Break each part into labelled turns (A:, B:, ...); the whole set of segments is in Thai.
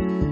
A: Bye.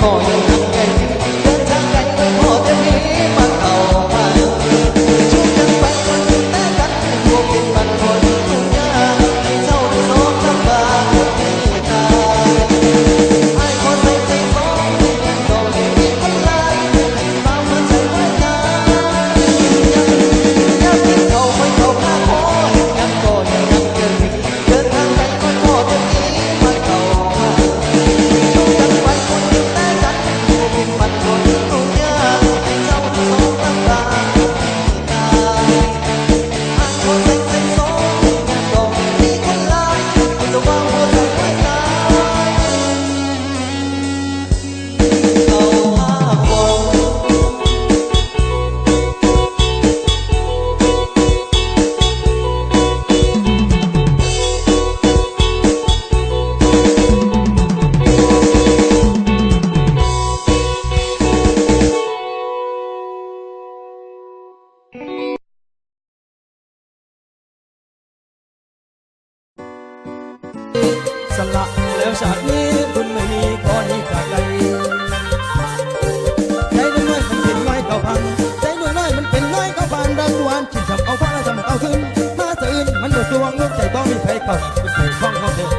A: con ชาตินี้คุณไม่มีก้อนนี้จากใดใจน้อยๆมันเป็นน้อยเก่าพันใจน้อยๆมันเป็นน้อยเก่าพันรังหวานชิมชับเอาฟ้าจำเอาขึ้นมาตื่นมันดูดวงลูกใจต้องมีใครเข้าคุณถูกข้องเขาเถอะ